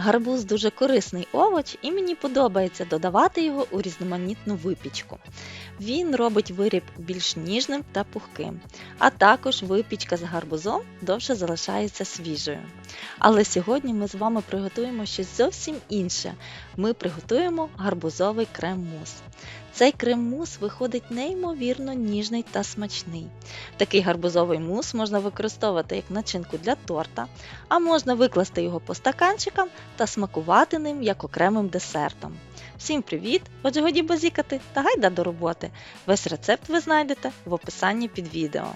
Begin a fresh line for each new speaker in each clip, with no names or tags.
Гарбуз дуже корисний овоч, і мені подобається додавати його у різноманітну випічку. Він робить виріб більш ніжним та пухким, а також випічка з гарбузом довше залишається свіжою. Але сьогодні ми з вами приготуємо щось зовсім інше. Ми приготуємо гарбузовий крем-мус. Цей крем-мус виходить неймовірно ніжний та смачний. Такий гарбузовий мус можна використовувати як начинку для торта, а можна викласти його по стаканчикам та смакувати ним як окремим десертом. Всім привіт! Отже, годі базікати та гайда до роботи. Весь рецепт ви знайдете в описанні під відео.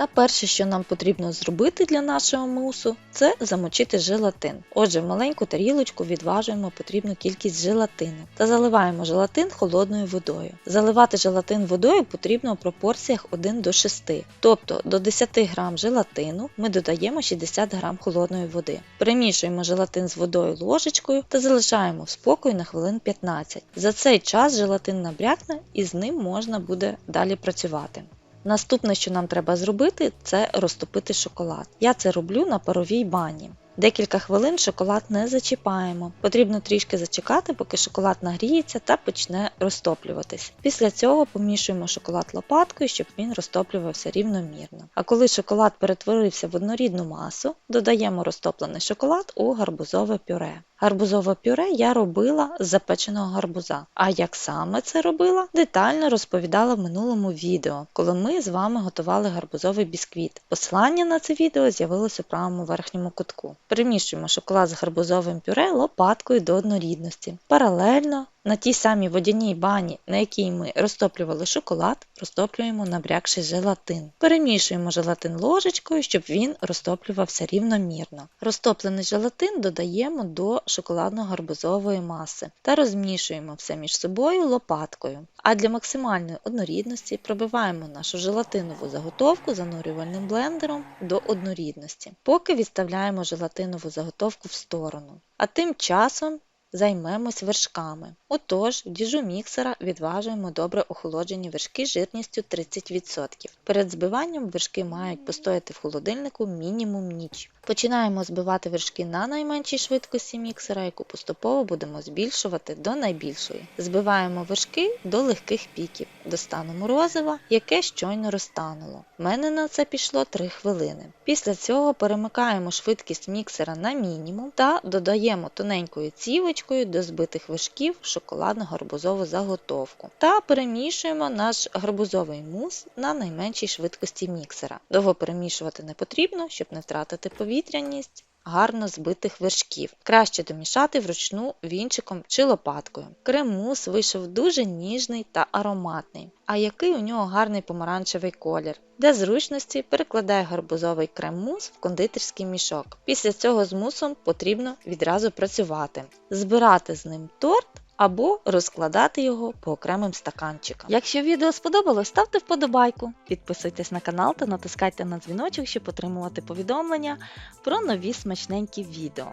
Та перше, що нам потрібно зробити для нашого мусу, це замочити желатин. Отже, в маленьку тарілочку відважуємо потрібну кількість желатину та заливаємо желатин холодною водою. Заливати желатин водою потрібно у пропорціях 1 до 6, тобто до 10 г желатину ми додаємо 60 г холодної води. Перемішуємо желатин з водою ложечкою та залишаємо в спокою на хвилин 15. За цей час желатин набрякне і з ним можна буде далі працювати. Наступне, що нам треба зробити, це розтопити шоколад. Я це роблю на паровій бані. Декілька хвилин шоколад не зачіпаємо. Потрібно трішки зачекати, поки шоколад нагріється та почне розтоплюватись. Після цього помішуємо шоколад лопаткою, щоб він розтоплювався рівномірно. А коли шоколад перетворився в однорідну масу, додаємо розтоплений шоколад у гарбузове пюре. Гарбузове пюре я робила з запеченого гарбуза. А як саме це робила, детально розповідала в минулому відео, коли ми з вами готували гарбузовий бісквіт. Посилання на це відео з'явилося у правому верхньому кутку. Приміщуємо шоколад з гарбузовим пюре лопаткою до однорідності. Паралельно на тій самій водяній бані, на якій ми розтоплювали шоколад, розтоплюємо набрякший желатин. Перемішуємо желатин ложечкою, щоб він розтоплювався рівномірно. Розтоплений желатин додаємо до шоколадно-гарбузової маси та розмішуємо все між собою лопаткою. А для максимальної однорідності пробиваємо нашу желатинову заготовку занурювальним блендером до однорідності, поки відставляємо желатинову заготовку в сторону. А тим часом Займемось вершками. Отож, в діжу міксера відважуємо добре охолоджені вершки жирністю 30%. Перед збиванням вершки мають постояти в холодильнику мінімум ніч. Починаємо збивати вершки на найменшій швидкості міксера, яку поступово будемо збільшувати до найбільшої. Збиваємо вершки до легких піків, до стану морозива, яке щойно розтануло. У мене на це пішло 3 хвилини. Після цього перемикаємо швидкість міксера на мінімум та додаємо тоненькою цівочкою до збитих вишків шоколадно гарбузову заготовку та перемішуємо наш гарбузовий мус на найменшій швидкості міксера. Довго перемішувати не потрібно, щоб не втратити повітряність. Гарно збитих вершків. Краще домішати вручну вінчиком чи лопаткою. Кремус вийшов дуже ніжний та ароматний. А який у нього гарний помаранчевий колір. Для зручності перекладай гарбузовий крем-мус в кондитерський мішок. Після цього з мусом потрібно відразу працювати. Збирати з ним торт або розкладати його по окремим стаканчикам. Якщо відео сподобалось, ставте вподобайку, підписуйтесь на канал та натискайте на дзвіночок, щоб отримувати повідомлення про нові смачненькі відео.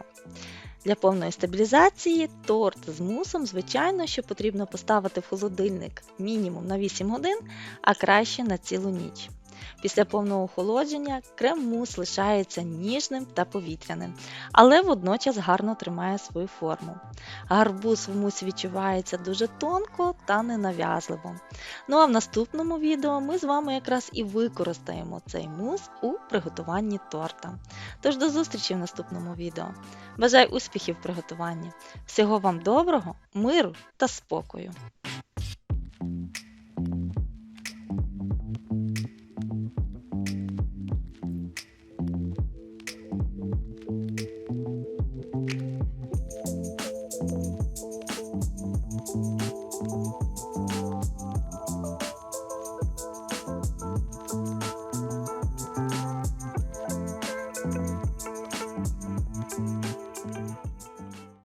Для повної стабілізації торт з мусом, звичайно, що потрібно поставити в холодильник мінімум на 8 годин, а краще на цілу ніч. Після повного охолодження крем-мус лишається ніжним та повітряним, але водночас гарно тримає свою форму. Гарбуз в мусі відчувається дуже тонко та ненав'язливо. Ну а в наступному відео ми з вами якраз і використаємо цей мус у приготуванні торта. Тож до зустрічі в наступному відео. Бажаю успіхів в приготуванні! Всього вам доброго, миру та спокою!